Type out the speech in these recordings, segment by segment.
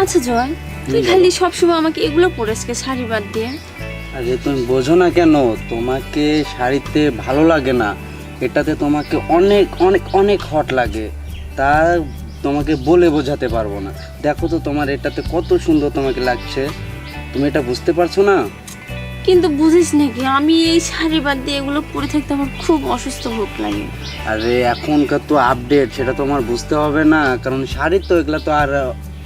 আচ্ছা জয় তুই খালি সবসময় আমাকে এগুলো পরে আজকে শাড়ি বাদ দিয়ে। আরে তুমি বোঝো না কেন? তোমাকে শাড়িতে ভালো লাগে না। এটাতে তোমাকে অনেক অনেক অনেক হট লাগে। তা তোমাকে বলে বোঝাতে পারব না। দেখো তো তোমার এটাতে কত সুন্দর তোমাকে লাগছে। তুমি এটা বুঝতে পারছ না? কিন্তু বুঝিস নাকি আমি এই শাড়ি বাদ দিয়ে এগুলো পরে থাকতে আমার খুব অসুস্থ ভোগ লাগে। আরে এখনকার তো আপডেট সেটা তোমার বুঝতে হবে না। কারণ শাড়ির তো এগুলো তো আর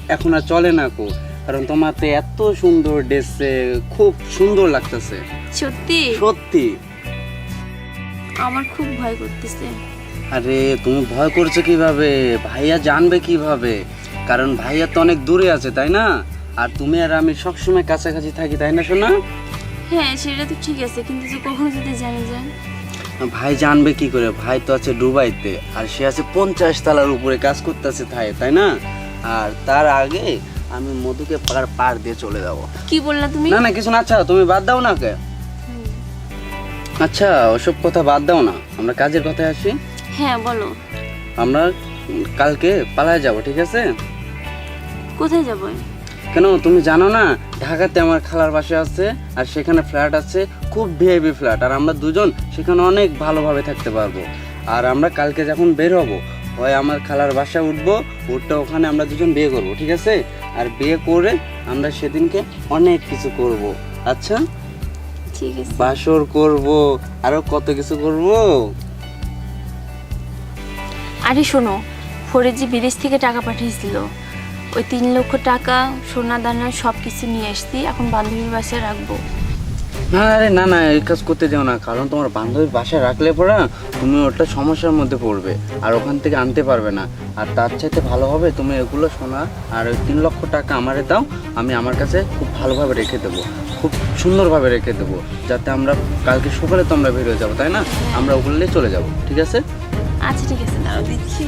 এখন আর চলে না কো। কারণ তোমার তো এত সুন্দর ড্রেসে খুব সুন্দর লাগতেছে। সত্যি? সত্যি। আমার খুব ভয় করতেছে। আরে তুমি ভয় করছ কীভাবে? ভাইয়া জানবে কীভাবে? কারণ ভাইয়া তো অনেক দূরে আছে তাই না? আর তুমি আর আমি সবসময় কাছাকাছি থাকি তাই না শোনা হ্যাঁ সেটা তো ঠিক আছে কিন্তু যে কখনো যদি জানে যায়। ভাই জানবে কি করে? ভাই তো আছে দুবাইতে আর সে আছে পঞ্চাশ তালার উপরে কাজ করতেছে তাই তাই না? আর তার আগে আমি মধুকে পার পার দিয়ে চলে যাব। কি বললা তুমি? না না কিছু না আচ্ছা তুমি বাদ দাও না কে। আচ্ছা ওসব কথা বাদ দাও না। আমরা কাজের কথায় আসি। হ্যাঁ বলো। আমরা কালকে পালায় যাব ঠিক আছে? কোথায় যাব? কেন তুমি জানো না ঢাকাতে আমার খালার বাসা আছে আর সেখানে ফ্ল্যাট আছে খুব ভিআইপি ফ্ল্যাট। আর আমরা দুজন সেখানে অনেক ভালোভাবে থাকতে পারব। আর আমরা কালকে যখন বের হব হয় আমার খালার বাসায় উঠবো উঠতে ওখানে আমরা দুজন বিয়ে করব ঠিক আছে? আর বিয়ে করে আমরা সেদিনকে অনেক কিছু করব। আচ্ছা? ঠিক আছে। বাসর করব আরও কত কিছু করব? আরে শোনো ফরিদ যে বিদেশ থেকে টাকা পাঠিয়েছিল। ওই তিন লক্ষ টাকা সোনা দানা সব কিছু নিয়ে আসছি এখন বান্ধবীর বাসায় রাখব। না আরে না না এই কাজ করতে যাও না কারণ তোমার বান্ধবীর বাসায় রাখলে পরে তুমি ওটা সমস্যার মধ্যে পড়বে আর ওখান থেকে আনতে পারবে না। আর তার চাইতে ভালো হবে তুমি এগুলো শোনা আর ওই তিন লক্ষ টাকা আমারে দাও আমি আমার কাছে খুব ভালোভাবে রেখে দেবো খুব সুন্দরভাবে রেখে দেবো যাতে আমরা কালকে সকালে তো আমরা বেরিয়ে যাব তাই না? আমরা ওগুলো নিয়ে চলে যাব ঠিক আছে? আচ্ছা ঠিক আছে দাঁড়াও দিচ্ছি।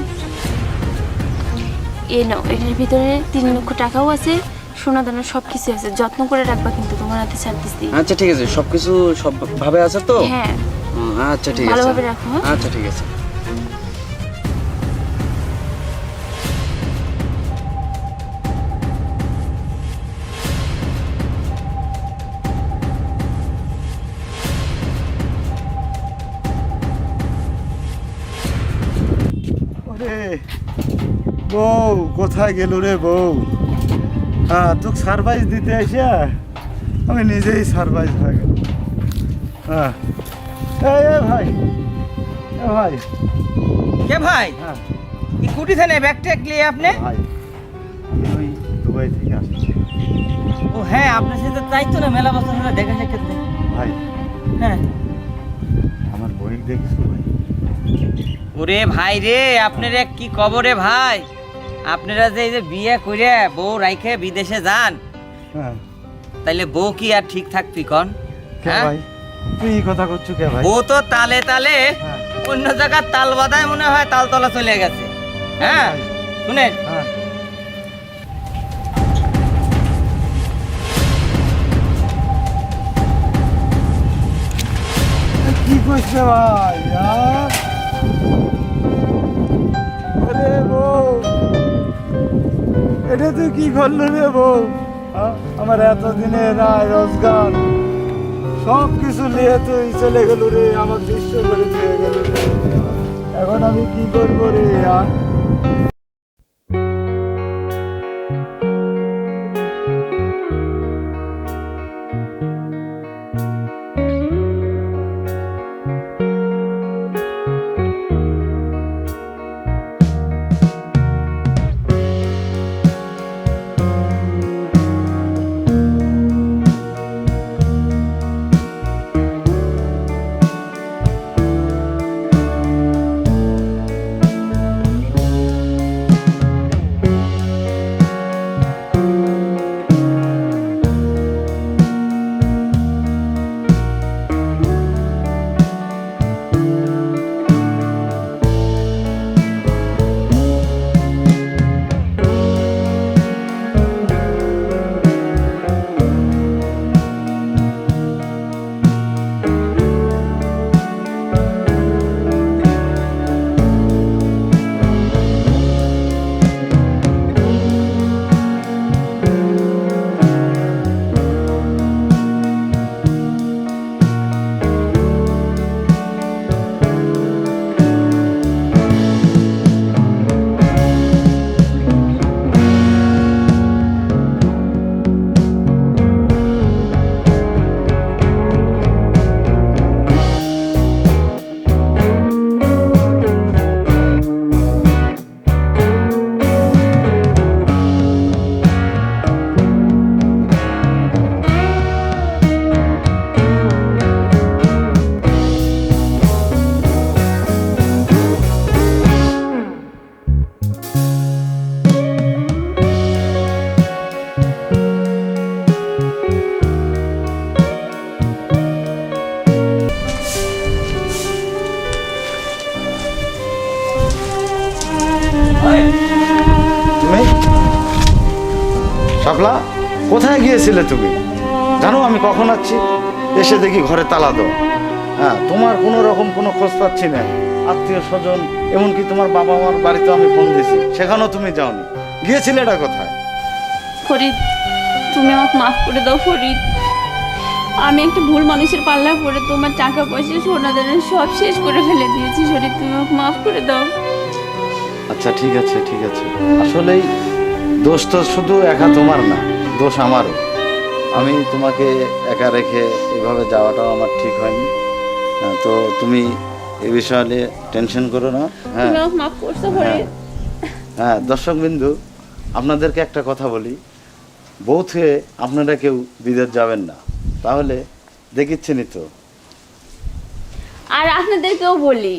এ নাও এটার ভিতরে তিন লক্ষ টাকাও আছে সোনা দানা সব কিছু আছে। যত্ন করে রাখবা কিন্তু তোমার হাতে ছাড় আচ্ছা ঠিক আছে। সব কিছু সব ভাবে আছে তো? হ্যাঁ। আচ্ছা ঠিক আছে। ভালোভাবে রাখো, হ্যাঁ? আচ্ছা ঠিক আছে। বউ কোথায় গেল রে বউ? তোকে সারপ্রাইজ দিতে আসিয়া আমি নিজেই সারপ্রাইজ হয়ে। গেল হ্যাঁ এই ভাই এ ভাই। কে ভাই? হ্যাঁ। এই কুটি থানে ব্যাগ ট্যাগ নিয়ে আপনি? ভাই আমি ওই দুবাই থেকে আসছি। ও হ্যাঁ আপনার সাথে তাই তো না মেলা বছর হলো দেখা সাক্ষাৎ নেই। ভাই। হ্যাঁ। আমার বই দেখছ ভাই ওরে ভাই রে আপনারা কি কবরে ভাই? আপনারা যে এই যে বিয়ে করে বউ রাইখে বিদেশে যান হ্যাঁ। তাইলে বউ কি আর ঠিক থাকবি কন? হ্যাঁ? ভাই? তুই কথা করছ কে ভাই? বউ তো তালে তালে হ্যাঁ। অন্য জায়গার তাল বাদায় মনে হয় তালতলা চলে গেছে। হ্যাঁ? শুনেন। হ্যাঁ। কি করছে ভাই কি করল রে বউ? আমার এতদিনের আয় রোজগার, সব কিছু নিয়ে তুই চলে গেল রে, আমার দৃশ্য করে চলে গেল রে এখন আমি কি করব রে, আর তুমি? শাপলা, কোথায় গিয়েছিলে তুমি? জানো আমি কখন আছি এসে দেখি ঘরে তালা দাও। হ্যাঁ তোমার কোনো রকম কোনো খোঁজ পাচ্ছি না। আত্মীয় স্বজন, এমনকি তোমার বাবা মার বাড়িতে আমি ফোন দিয়েছি। সেখানেও তুমি যাওনি। গিয়েছিলে এটা কোথায়? ফরিদ, তুমি আমাকে মাফ করে দাও, ফরিদ। আমি একটা ভুল মানুষের পাল্লা পড়ে তোমার টাকা পয়সা সোনা দেন সব শেষ করে ফেলে দিয়েছি শরীর তুমি আমাকে মাফ করে দাও। আচ্ছা ঠিক আছে ঠিক আছে। আসলেই দোষ তো শুধু একা তোমার না দোষ আমারও। আমি তোমাকে একা রেখে এভাবে যাওয়াটাও আমার ঠিক হয়নি। হ্যাঁ, তো তুমি এ বিষয়ে টেনশন করো না হ্যাঁ। ফরিদ হ্যাঁ। দর্শক বিন্দু আপনাদেরকে একটা কথা বলি। বউ থেকে আপনারা কেউ বিদেশ যাবেন না তাহলে দেখিচ্ছেনই তো। আর আপনাদেরকেও বলি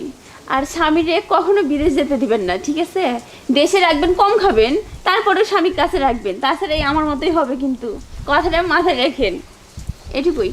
আর স্বামীরে কখনো বিদেশ যেতে দিবেন না, ঠিক আছে? দেশে রাখবেন, কম খাবেন তারপরে স্বামীর কাছে রাখবেন। তাছাড়া এই আমার মতোই হবে কিন্তু। কথাটা মাথায় রেখেন। এটুকুই।